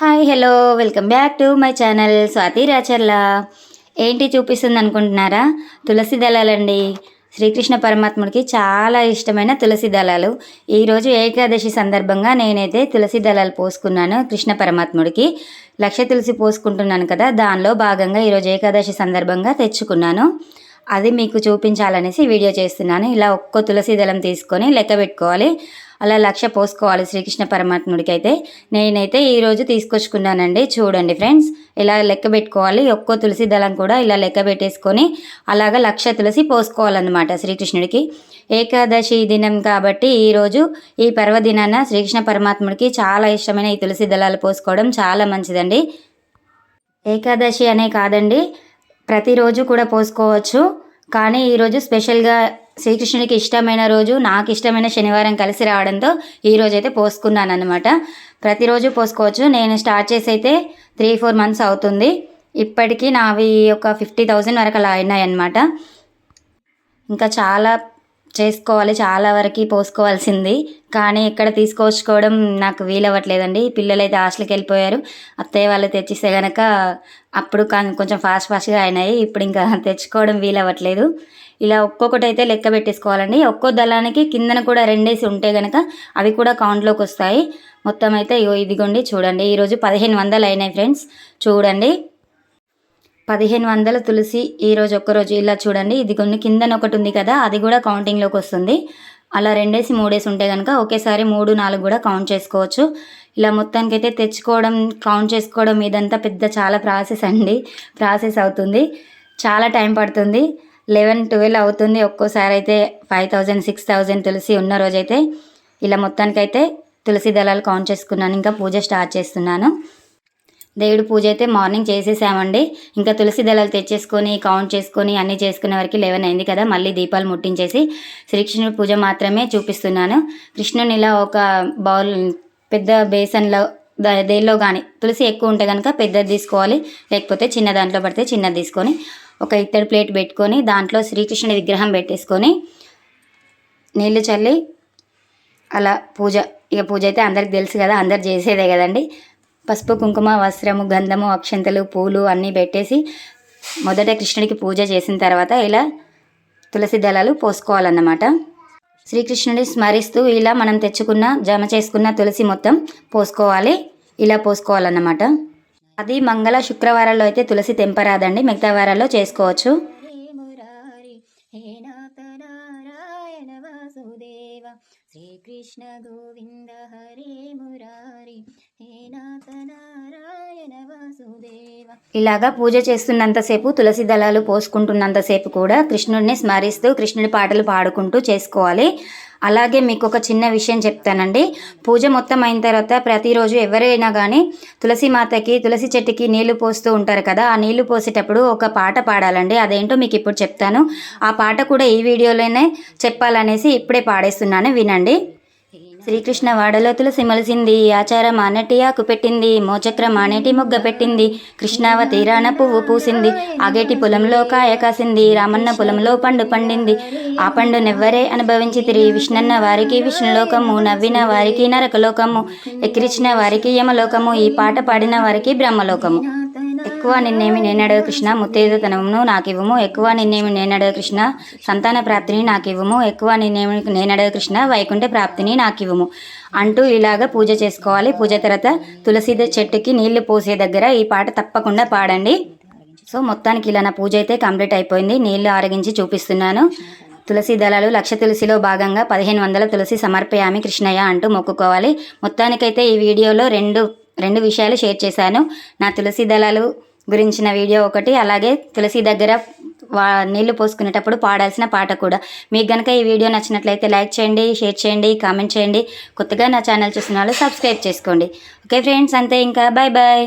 Hi hello welcome back to my channel Swathi Racharla. ఏంటి చూపిస్తుంది అనుకుంటున్నారా? తులసి దళాలండి. శ్రీకృష్ణ పరమాత్ముడికి చాలా ఇష్టమైన తులసి దళాలు. ఈరోజు ఏకాదశి సందర్భంగా నేనైతే తులసి దళాలు పోసుకున్నాను కృష్ణ పరమాత్ముడికి. లక్ష తులసి పోసుకుంటున్నాను కదా దానిలో భాగంగా ఈరోజు ఏకాదశి సందర్భంగా తెచ్చుకున్నాను. అది మీకు చూపించాలనేసి వీడియో చేస్తున్నాను. ఇలా ఒక్కో తులసి దళం తీసుకొని లెక్క పెట్టుకోవాలి. అలా లక్ష పోసుకోవాలి శ్రీకృష్ణ పరమాత్ముడికి అయితే నేనైతే ఈరోజు తీసుకొచ్చుకున్నానండి. చూడండి ఫ్రెండ్స్ ఇలా లెక్క పెట్టుకోవాలి. ఒక్కో తులసి దళం కూడా ఇలా లెక్క పెట్టేసుకొని అలాగ లక్ష తులసి పోసుకోవాలన్నమాట శ్రీకృష్ణుడికి. ఏకాదశి దినం కాబట్టి ఈరోజు ఈ పర్వదినాన శ్రీకృష్ణ పరమాత్ముడికి చాలా ఇష్టమైన ఈ తులసి దళాలు పోసుకోవడం చాలా మంచిదండి. ఏకాదశి అనే కాదండి ప్రతిరోజు కూడా పోసుకోవచ్చు. కానీ ఈరోజు స్పెషల్గా శ్రీకృష్ణుడికి ఇష్టమైన రోజు నాకు ఇష్టమైన శనివారం కలిసి రావడంతో ఈరోజు అయితే పోసుకున్నాను అనమాట ప్రతిరోజు పోసుకోవచ్చు. నేను స్టార్ట్ చేసి అయితే త్రీ ఫోర్ మంత్స్ అవుతుంది. ఇప్పటికీ నావి ఒక ఫిఫ్టీ థౌజండ్ వరకు అలా అయినాయి అనమాట ఇంకా చాలా చేసుకోవాలి చాలా వరకు పోసుకోవాల్సింది. కానీ ఇక్కడ తీసుకొచ్చుకోవడం నాకు వీలవ్వట్లేదండి. పిల్లలు అయితే హాస్టల్కి వెళ్ళిపోయారు. అత్తయ్య వాళ్ళు తెచ్చిస్తే కనుక అప్పుడు కొంచెం ఫాస్ట్ ఫాస్ట్గా అయినాయి. ఇప్పుడు ఇంకా తెచ్చుకోవడం వీలవ్వట్లేదు. ఇలా ఒక్కొక్కటి అయితే లెక్క పెట్టేసుకోవాలండి. ఒక్కో దళానికి కిందన కూడా రెండేసి ఉంటే కనుక అవి కూడా కౌంట్లోకి వస్తాయి మొత్తం అయితే ఇదిగోండి చూడండి. ఈరోజు పదిహేను వందలు అయినాయి ఫ్రెండ్స్. చూడండి. పదిహేను వందల తులసి ఈరోజు ఒక్కరోజు ఇలా చూడండి. ఇది కొన్ని కిందన ఒకటి ఉంది కదా అది కూడా కౌంటింగ్లోకి వస్తుంది. అలా రెండేసి మూడేసి ఉంటే కనుక ఒకేసారి మూడు నాలుగు కూడా కౌంట్ చేసుకోవచ్చు. ఇలా మొత్తానికి అయితే తెచ్చుకోవడం కౌంట్ చేసుకోవడం ఇదంతా పెద్ద చాలా ప్రాసెస్ అండి. ప్రాసెస్ అవుతుంది. చాలా టైం పడుతుంది. లెవెన్ ట్వెల్వ్ అవుతుంది. ఒక్కోసారి అయితే ఫైవ్ థౌజండ్ సిక్స్ థౌజండ్ తులసి ఉన్న రోజైతే ఇలా మొత్తానికైతే తులసి దళాలు కౌంట్ చేసుకున్నాను. ఇంకా పూజ స్టార్ట్ చేస్తున్నాను. దేవుడి పూజ అయితే మార్నింగ్ చేసేసామండి. ఇంకా తులసి దళాలు తెచ్చేసుకొని కౌంట్ చేసుకొని అన్నీ చేసుకునే వరకు లెవెన్ అయింది కదా. మళ్ళీ దీపాలు ముట్టించేసి శ్రీకృష్ణుడి పూజ మాత్రమే చూపిస్తున్నాను. కృష్ణుని ఇలా ఒక బౌల్ పెద్ద బేసన్లో దేనిలో కానీ తులసి ఎక్కువ ఉంటే కనుక పెద్దది తీసుకోవాలి. లేకపోతే చిన్న దాంట్లో పడితే చిన్నది తీసుకొని ఒక ఇత్తడి ప్లేట్ పెట్టుకొని దాంట్లో శ్రీకృష్ణుడి విగ్రహం పెట్టేసుకొని నీళ్ళు చల్లి అలా పూజ ఇక పూజ అయితే అందరికి తెలుసు కదా అందరు చేసేదే కదండి. పసుపు కుంకుమ వస్త్రము గంధము అక్షంతలు పూలు అన్నీ పెట్టేసి మొదట కృష్ణుడికి పూజ చేసిన తర్వాత ఇలా తులసి దళాలు పోసుకోవాలన్నమాట. శ్రీకృష్ణుడి స్మరిస్తూ ఇలా మనం తెచ్చుకున్న జమ చేసుకున్న తులసి మొత్తం పోసుకోవాలి. ఇలా పోసుకోవాలన్నమాట. అది మంగళ శుక్రవారాల్లో అయితే తులసి తెంపరాదండి మిగతా వారాల్లో చేసుకోవచ్చు. శ్రీకృష్ణ గోవింద ఇలాగా పూజ చేస్తున్నంతసేపు తులసి దళాలు పోసుకుంటున్నంతసేపు కూడా కృష్ణుడిని స్మరిస్తూ కృష్ణుడి పాటలు పాడుకుంటూ చేసుకోవాలి. అలాగే మీకు ఒక చిన్న విషయం చెప్తానండి. పూజ మొత్తం అయిన తర్వాత ప్రతిరోజు ఎవరైనా కానీ తులసి మాతకి తులసి చెట్టుకి నీళ్ళు పోస్తూ ఉంటారు కదా ఆ నీళ్ళు పోసేటప్పుడు ఒక పాట పాడాలండి. అదేంటో మీకు ఇప్పుడు చెప్తాను. ఆ పాట కూడా ఈ వీడియోలోనే చెప్పాలనేసి ఇప్పుడే పాడేస్తున్నాను. వినండి. శ్రీకృష్ణ వాడలో తులసి మలిసింది ఆచారం ఆనటి ఆకు పెట్టింది మోచక్ర మానేటి మొగ్గ పెట్టింది కృష్ణావ తీరాన పువ్వు పూసింది ఆగేటి పొలంలో కాయ కాసింది రామన్న పొలంలో పండు పండింది. ఆ పండు నెవ్వరే అనుభవించి తిరిగి విష్ణన్న వారికి విష్ణులోకము నవ్విన వారికి నరకలోకము ఎక్కిరిచిన వారికి యమలోకము ఈ పాట పాడిన వారికి బ్రహ్మలోకము. ఎక్కువ నిన్నేమి నేనడవ కృష్ణ ముత్తేదతనమును నాకివ్వము. ఎక్కువ నిన్నేమి నేనడవ కృష్ణ సంతాన ప్రాప్తిని నాకివ్వము. ఎక్కువ నిన్నేమి నేనడవ కృష్ణ వైకుంఠ ప్రాప్తిని నాకివ్వము. అంటూ ఇలాగ పూజ చేసుకోవాలి. పూజ తర్వాత తులసి చెట్టుకి నీళ్ళు పోసే దగ్గర ఈ పాట తప్పకుండా పాడండి. సో మొత్తానికి ఇలా నా పూజ అయితే కంప్లీట్ అయిపోయింది. నీళ్ళు ఆరగించి చూపిస్తున్నాను. తులసి దళాలు లక్ష తులసిలో భాగంగా పదిహేను వందల తులసి సమర్పయామి కృష్ణయ్య అంటూ మొక్కుకోవాలి. మొత్తానికైతే ఈ వీడియోలో రెండు రెండు విషయాలు షేర్ చేశాను. నా తులసి దళాలు గురించిన వీడియో ఒకటి అలాగే తులసి దగ్గర వా నీళ్ళు పోసుకునేటప్పుడు పాడాల్సిన పాట కూడా. మీకు కనుక ఈ వీడియో నచ్చినట్లయితే లైక్ చేయండి షేర్ చేయండి కామెంట్ చేయండి. కొత్తగా నా ఛానల్ చూసిన వాళ్ళు సబ్స్క్రైబ్ చేసుకోండి. ఓకే ఫ్రెండ్స్ అంతే ఇంకా. Bye bye